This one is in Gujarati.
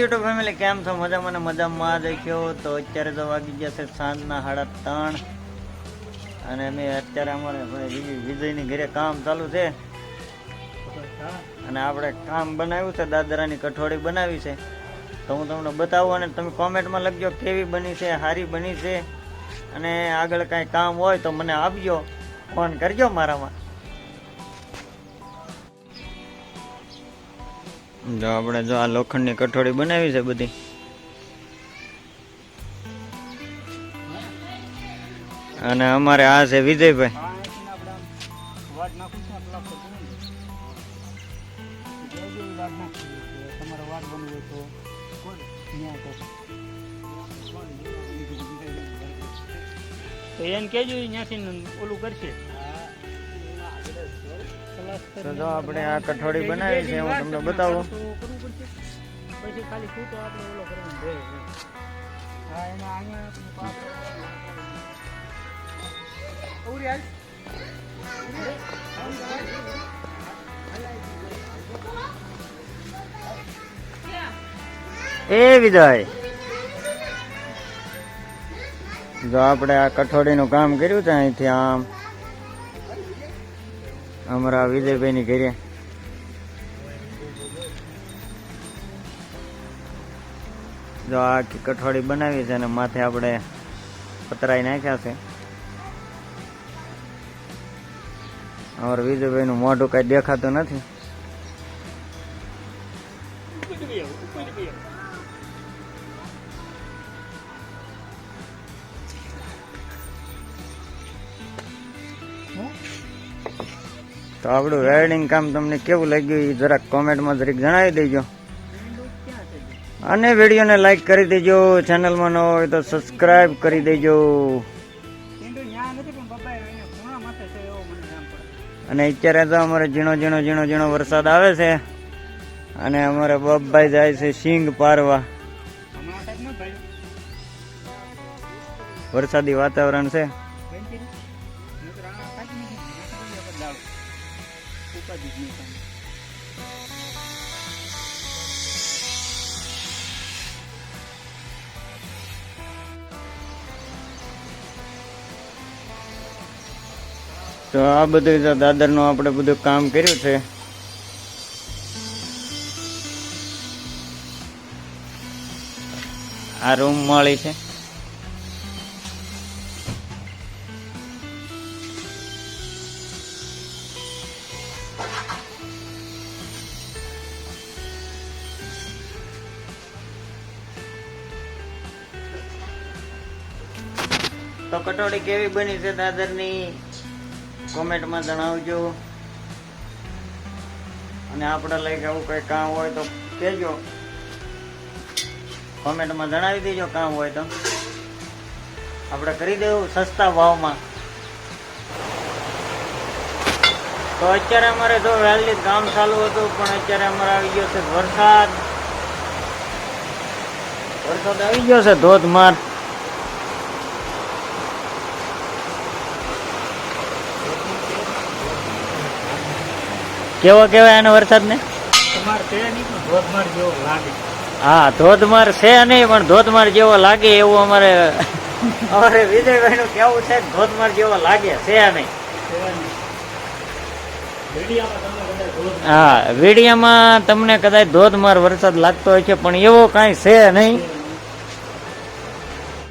યુટ્યુબ ફેમિલી કેમ છો? મજામાં ને મજામાં દેખ્યો તો અત્યારે તો વાગી ગયા છે સાંજના સાડા ત્રણ. અને અમે અત્યારે અમારે વિજયની ઘરે કામ ચાલુ છે. અને આપણે કામ બનાવ્યું છે, દાદરાની કઠોળી બનાવી છે. તો હું તમને બતાવું અને તમે કોમેન્ટમાં લખજો કેવી બની છે, સારી બની છે. અને આગળ કાંઈ કામ હોય તો મને આપજો. ફોન કરજો મારામાં. જો આપણે જો આ લોખંડની કઠોળી બનાવી છે બધી. અને અમારે આ છે વિજયભાઈ. તો એને કેજો ત્યાંથી ઓલું કરશે. તો જો આપણે આ કઠોળી બનાવી છે હું તમને બતાવું. તો કરવું પડશે. પછી ખાલી છૂટો આપણે ઓલો કરવાનો. હા એમાં અહીંયા તમે પાક એ વિજય. જો આપણે આ કઠોળીનું કામ કર્યું છે અહીંથી આમ. અમારા વિજયભાઈની ઘરે. જો આખી કઠોળી બનાવી છે અને માથે આપણે પતરાઈ નાખ્યા છે. અમારા વિજયભાઈનું મોઢું કઈ દેખાતું નથી. તો આપણું વેલ્ડિંગ કામ તમને કેવું લાગ્યું એ જરાક કોમેન્ટમાં જરીક જણાવી દેજો? અને વિડીયોને લાઈક કરી દેજો ચેનલમાં ન હોય તો સબસ્ક્રાઇબ કરી દેજો. અને અત્યારે તો અમારે ઝીણો ઝીણો ઝીણો ઝીણો વરસાદ આવે છે. અને અમારે બબ્બાઈ જાય છે સિંગ પારવા. વરસાદી વાતાવરણ છે. ઉપાડી જ નહીં તો આ બધું તો દાદરનું આપણે બધું કામ કર્યું છે. આ રૂમ મળી છે. તો કટોળી કેવી બની છે દાદરની? કોમેન્ટમાં જણાવજો. અને આપણે લઈ આવું કઈ કામ હોય તો કહેજો. કોમેન્ટમાં જણાવી દેજો કામ હોય તો. આપણે કરી દેવું સસ્તા ભાવમાં. તો અત્યારે અમારે જો વહેલી કામ ચાલુ હતું, પણ અત્યારે અમારે આવી ગયો છે વરસાદ. વરસાદ આવી ગયો છે ધોધમાર. કેવો કેવાય એનો વરસાદ ને તમારે છે નહીં પણ ધોધમાર જેવો લાગે. હા ધોધમાર છે નહીં પણ ધોધમાર જેવો લાગે એવું અમારે અમારે વિજયભાઈ નું કેવું છે ધોધમાર જેવો લાગે છે નહીં. નહીં. મીડિયામાં તમને કદાચ ધોધ હા વીડિયામાં તમને કદાચ ધોધમાર વરસાદ લાગતો હોય છે પણ એવો કાંઈ છે નહીં.